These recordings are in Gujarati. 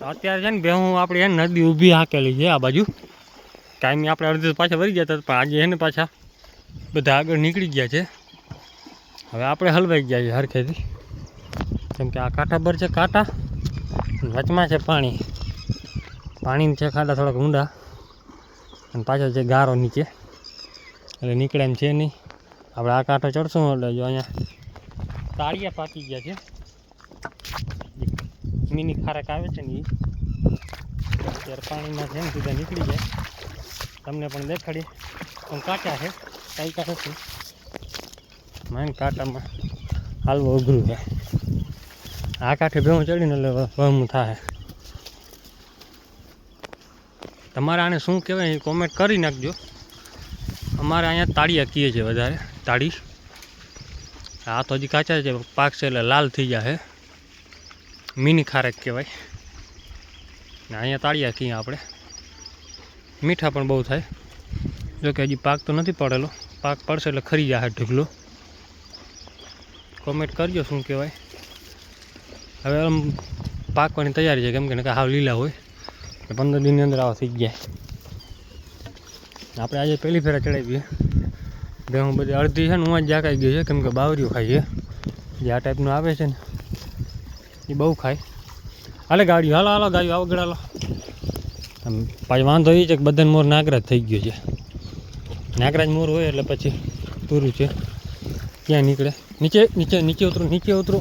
અત્યારે છે ને બે હું આપણે એને નદી ઊભી હાકેલી છે આ બાજુ. કાયમી આપણે અડધે પાછા વળી ગયા હતા, પણ આજે એને પાછા બધા આગળ નીકળી ગયા છે. હવે આપણે હલવાઈ ગયા છે હરખેથી. કેમ કે આ કાંઠા પર છે કાંટા વચમાં છે પાણી. પાણી છે ખાડા થોડાક ઊંડા, અને પાછળ છે ગારો નીચે. એટલે નીકળે એમ છે નહીં. આપણે આ કાંઠો ચડશું, એટલે જો અહીંયા તાળિયા પાકી ગયા છે. મિની ખારક આવે છે ને એ અત્યારે પાણીમાં જેમ સીધા નીકળી જાય. તમને પણ દેખાડી પણ કાંટા છે કાંઈ કાંટા નથી. માઇન કાંટામાં હાલવું અઘરું છે. આ કાંઠે ભેવું ચડીને એટલે વહમું થાય. તમારે આને શું કહેવાય કોમેન્ટ કરી નાખજો. અમારે અહીંયા તાળીયા કીએ છે વધારે, તાળી. આ તો હજી કાચા છે, પાક છે એટલે લાલ થઈ જાય મિની ખારેક કહેવાય. ને અહીંયા તાળિયા કહીએ આપણે. મીઠા પણ બહુ થાય. જો કે હજી પાક તો નથી પડેલો. પાક પડશે એટલે ખરી જશે ઢગલો. કોમેન્ટ કરજો શું કહેવાય. હવે આમ પાકવાની તૈયારી છે કેમ કે હાવ લીલા હોય. પંદર દિનની અંદર આવા થઈ ગયા આપણે આજે પહેલી ફેરા ચડાવીએ. બે હું બધી અડધી છે ને હું જ જાકાઈ ગઈ છે કેમ કે બાવરીઓ ખાઈએ જે આ ટાઈપનું આવે છે ને. એ બહુ ખાય. હાલે ગાડી હાલો હાલો ગાડી આગળ હાલો આમ પાછી વાંધો એ છે કે બધાને મોર નાગરાજ થઈ ગયો છે. નાગરાજ મોર હોય એટલે પછી પૂરું છે. ક્યાં નીકળે? નીચે નીચે નીચે ઉતરો નીચે ઉતરો.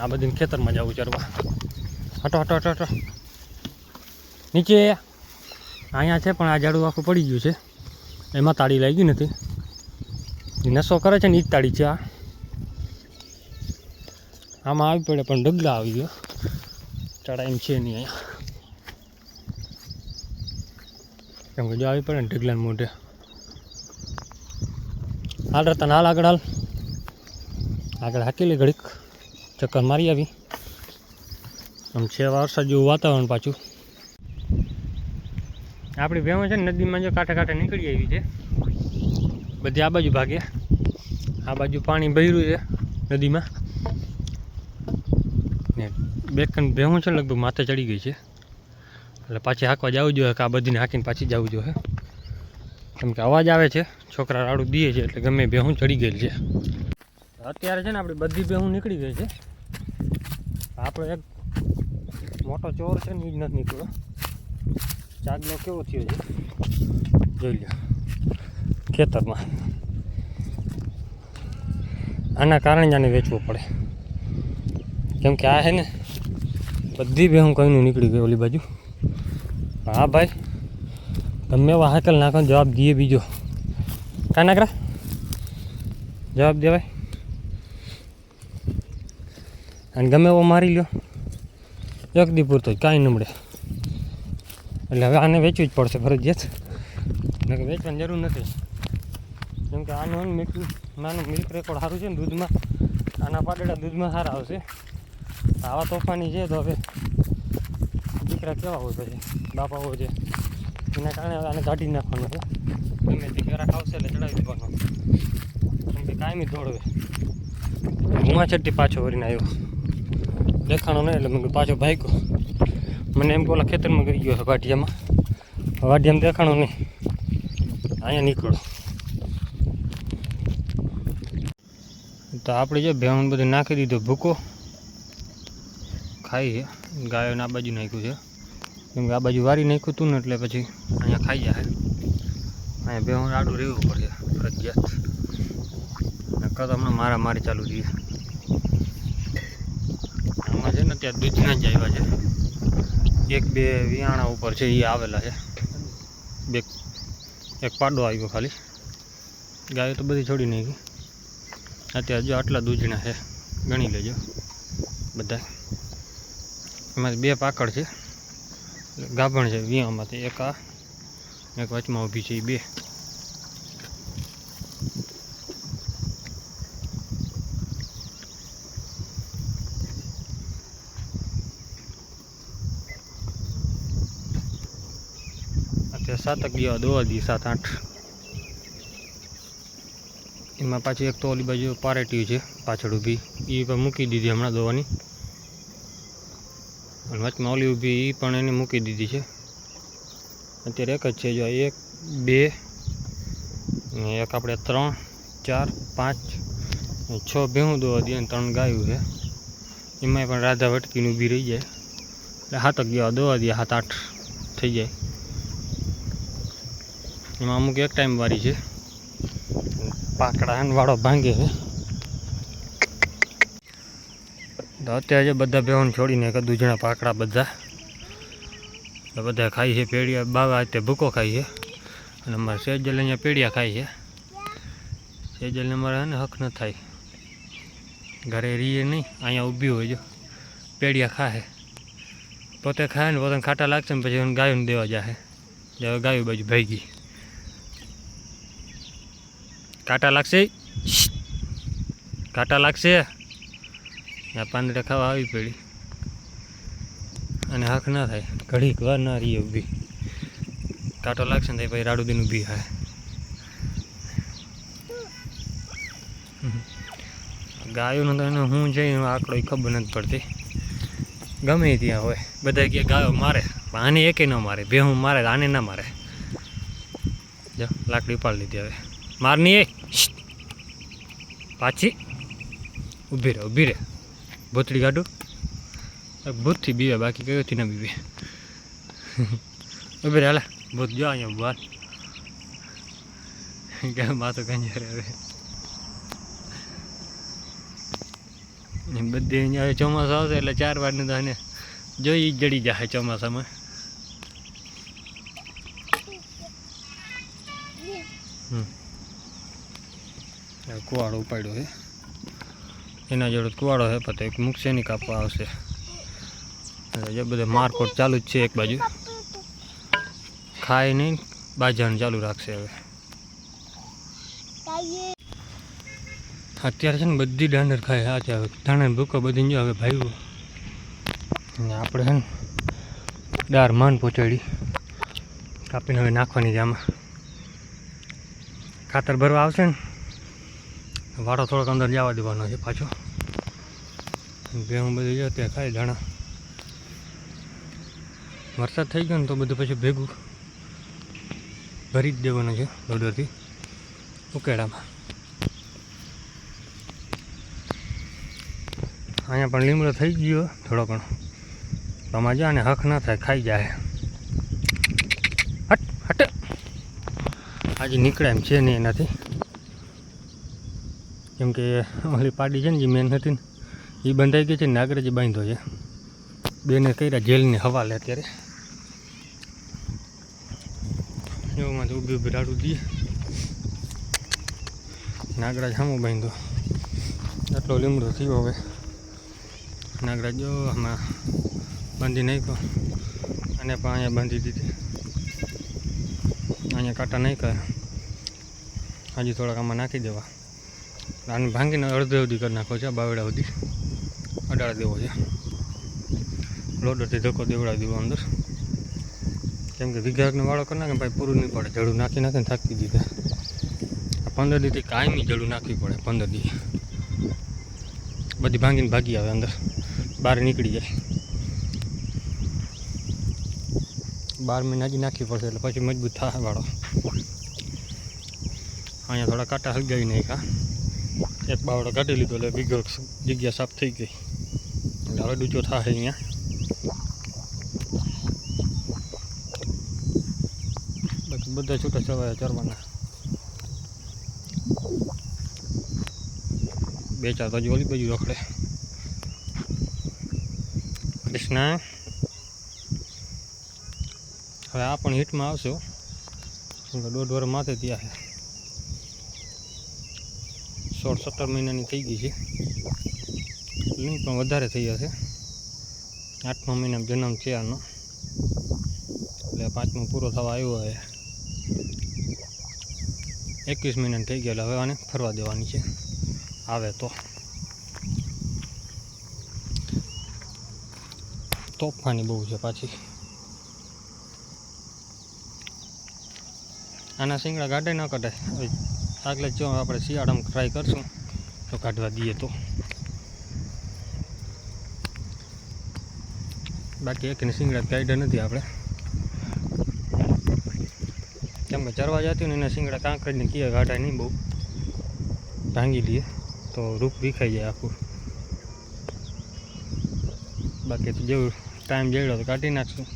આ બધીને ખેતરમાં જવું ચરવા હટો હટો હટો હટો. નીચે. અહીંયા છે પણ આ ઝાડું આખું પડી ગયું છે. એમાં તાળી લાગી નથી. નશો કરે છે ને એ જ તાળી છે આ. આમાં આવી પડે, પણ ડગલા આવી ગયો. ચડાઈ છે નહીં અહીંયા. કેમ કે જો આવી પડે ને ઢગલાને મોઢે. હાલ રતન, હાલ આગળ હાલ. આગળ હાકેલી ઘડીક. ચક્કર મારી આવી. આમ છે વરસાદ જેવું વાતાવરણ પાછું. આપણી ભેમો છે ને નદીમાં જો કાંઠે કાંઠે નીકળી આવી છે. બધી આ બાજુ ભાગે. આ બાજુ પાણી ભર્યું છે નદીમાં. બે કણ ભેહું છે, લગભગ માથે ચડી ગઈ છે. એટલે પાછી હાંકવા જવું જોઈએ, કે આ બધીને હાંકીને પાછી જવું જોઈએ. કેમ કે અવાજ આવે છે, છોકરા રાડું દીએ છે, એટલે ગમે ભેહું ચડી ગયેલ છે. અત્યારે છે ને આપણી બધી ભેહું નીકળી ગઈ છે. આપણો એક મોટો ચોર છે ને એ જ નથી નીકળ્યો. ચાગલો કેવો થયો છે? જોઈ લો ખેતરમાં. આના કારણે જ આને વેચવું પડે. કેમ કે આ છે ને બધી બે હું કઈનું નીકળી ગઈ ઓલી બાજુ. હા ભાઈ, તમે વાહકલ હાકલ નાખો જવાબ દઈએ બીજો. કા નાકરા? જવાબ દેવાય. અને ગમે એવો મારી લ્યો. એક દી પૂરતો કાંઈ ન મળે. એટલે હવે આને વેચવું જ પડશે ફરજિયાત. નકર વેચવાની જરૂર નથી. કેમ કે આનું મિલ્ક નાનું મિલ્ક રેકોર્ડ સારું છે ને દૂધમાં. આના પાટેડા દૂધમાં સારા આવશે. આવા તોફાની છે તો હવે દીકરા કેવા હોય પછી? બાપા હોય છે. એના કારણે આને કાઢી નાખવાનું છે. ગમે તે ખાવશે એટલે ચડાવી દેવાનો. કેમ કે કાયમી દોડવે ગુમા ચટ્ટી પાછો વળીને આવ્યો. દેખાણો નહીં એટલે મેં પાછો ભાગ્યો. મને એમ પેલા ખેતરમાં ગઈ ગયો છે વાઢિયામાં. વાટિયામાં દેખાણો નહીં અહીંયા નીકળો. તો આપણે જો ભેણ બધું નાખી દીધો ભૂકો. ખાઈ છે ગાયોને આ બાજુ નાખ્યું છે. કેમ કે આ બાજુ વારી નાખ્યું હતું ને એટલે પછી અહીંયા ખાઈ જાય. અહીંયા ભેણ આડું રહેવું પડશે ફરજિયાત. નકર તો હમણાં મારા મારી ચાલુ રહીએ આમાં છે ને ત્યાં દૂધના જ આવ્યા છે. એક બે વિયાણા ઉપર છે એ આવેલા છે. બે, એક પાડો આવ્યો ખાલી. ગાયો તો બધી છોડી નાખી. અત્યારે જો આટલા દૂધના છે, ગણી લેજો. બધા એમાંથી બે પાકડ છે. ગાભણ છે વિયામાંથી એક આ, એક વચમાં ઊભી છે એ બે. સાતક જેવા દોવા દી સાત આઠ. એમાં પાછી એક તો ઓલી બાજુ પારેટી છે, પાછળ ઊભી. એ પણ મૂકી દીધી હમણાં દોવાની. અને વચમાં ઓલી ઊભી એ પણ એને મૂકી દીધી છે. અત્યારે એક જ છે જો એક, બે, ને એક આપણે ત્રણ, ચાર, પાંચ છ ભેહું દોવા દઈએ અને ત્રણ ગાયું છે. એમાંય પણ રાધા વટકીને ઊભી રહી જાય. એટલે હાથક અગિયાર દોવા દઈએ હાથ આઠ થઈ જાય. એમાં અમુક એક ટાઈમ વાળી છે. પાકડા વાળો ભાંગે છે. તો અત્યારે બધા બેહોન છોડીને કદું જણા પાકડા બધા. બધા ખાય છે, પેડિયા બાવા અત્યારે ભૂકો ખાય છે. અને અમારે સેજલ અહીંયા પેડિયા ખાય છે. સેજલને અમારે હક ન થાય. ઘરે રીએ નહીં, અહીંયા ઊભી હોય જો. પેડિયા ખાય પોતે ખાય ને પોતાને ખાટા લાગશે ને પછી ગાયોને દેવા જાય હવે ગાયો બાજુ ભાગી. કાંટા લાગશે? કાંટા લાગશે? આ પાંદડે ખાવા આવી પડી. અને હક ના થાય. ઘડીક વાર ના રહીએ ઊભી. કાંટો લાગશે ને પછી રાડુદીન ઊભી થાય. ગાયોનો તો એને હું જઈ આંકડો ખબર નથી પડતી. ગમે ત્યાં હોય. બધા કે ગાયો મારે આને એકે ન મારે. ભેહું મારે આને ના મારે. જો, લાકડી ઉપાડી લીધી હવે. મારની એ. પાછી. ઊભી રહે ઊભી રહે. ભૂતળી કાઢું ભૂતથી બીવે બાકી કયોથી ના બીવે ઊભી હાલા ભૂત જો અહીંયા બહાર કે માથું કંજરે હવે બધી અહીંયા ચોમાસું આવશે એટલે ચાર વારને તો આને જોઈ જડી જાય ચોમાસામાં કુવાડો ઉપાડ્યો છે એના જોડે કુવાડો છે, પણ એક મૂકશે નહીં કાપવા આવશે. એટલે બધે મારકોટ ચાલુ જ છે એક બાજુ. ખાય નહીં બાજાનું ચાલુ રાખશે હવે. અત્યારે છે ને બધી દાંડર ખાય આ હવે ધાણા ભૂકો બધી જો હવે ભાઈ અને આપણે છે ને દાળ માન પહોંચાડી. કાપીને હવે નાખવાની છે ખાતર ભરવા આવશે ને? વાળો થોડોક અંદર જવા દેવાનો છે પાછો. ભેહું બધું જો ત્યાં ખાય દાણા વરસાદ થઈ ગયો ને તો બધું પછી ભેગું ભરી જ દેવાનું છે દોડરથી ઉકેડામાં. અહીંયા પણ લીમડો થઈ ગયો થોડો તો આમાં જા ને હક ના થાય, ખાઈ જાય. હટ હટ. આજે નીકળે એમ છે નહીં એનાથી. કેમ કે ઓલી પાડી છે ને જે મેન હતી ને, એ બંધાઈ ગઈ છે ને આગળ જે બાંધ્યો છે. બેને કર્યા જેલની હવાલે અત્યારે. એવામાં તો ઊભી ઊભી રાડું દઈએ નાગરાજ સામો બાંધ્યો. આટલો લીમડો થયો હવે. નાગરાજ જો આમાં બાંધી નાખ્યો. અને પણ અહીંયા બાંધી દીધી. અહીંયા કાંટા નાખ્યા. હજી થોડાક આમાં નાખી દેવા. આને ભાંગીને અડધે સુધી કરી નાખો છે બાવડા સુધી. અડાડી દેવો છે. લોડરથી ધક્કો દેવડાવી દેવો અંદર. કેમ કે વિઘાકને વાળો કરી નાખે ભાઈ પૂરું નહીં પડે, જડું નાખી નાખે ને થાકી દીધા આ પંદર દીથી કાયમી જડું નાખવી પડે, પંદર દી બધી ભાંગીને ભાગી આવે અંદર. બહાર નીકળી જાય. બાર મહિના હજી નાખવી પડશે એટલે પછી મજબૂત થાય વાળો. અહીંયા થોડા કાંટા હલગાવી નાખ્યા. એક બાવડો કાઢી લીધો એટલે બીજો જગ્યા સાફ થઈ ગઈ. હવે ડૂચો થાય અહીંયા. બાકી બધા છૂટા છવાયા ચરવાના. બે ચાર બાજુ ઓલી બાજુ રખડે. કૃષ્ણા. હવે આ પણ હિટમાં આવશે દોઢ વર માથે ત્યાં સોળ સત્તર મહિનાની થઈ ગઈ છે. લિંક પણ વધારે થઈ જશે આઠમા મહિનામાં જન્મ છે આનો. એટલે પાંચમો પૂરો થવા આવ્યો હવે એકવીસ મહિના થઈ ગયા એટલે હવે આને ફરવા દેવાની છે. આવે તો. તોફાની બહુ છે પાછી. આના શિંગડા ગાડે ન કઢાય. આગલે જો આપણે શિયાળામાં ટ્રાય કરશું, તો કાઢવા દઈએ તો. બાકી એકને શિંગડા કાઢ્યા નથી આપણે. કેમ કે ચરવા જતી ને એના શિંગડા કાંકરીને કીએ કાઢાય નહીં બહુ. ભાંગી લઈએ, તો રૂપ વિખાઈ જાય આખું. બાકી તો જેવું ટાઈમ જેવડો તો કાઢી નાખશું.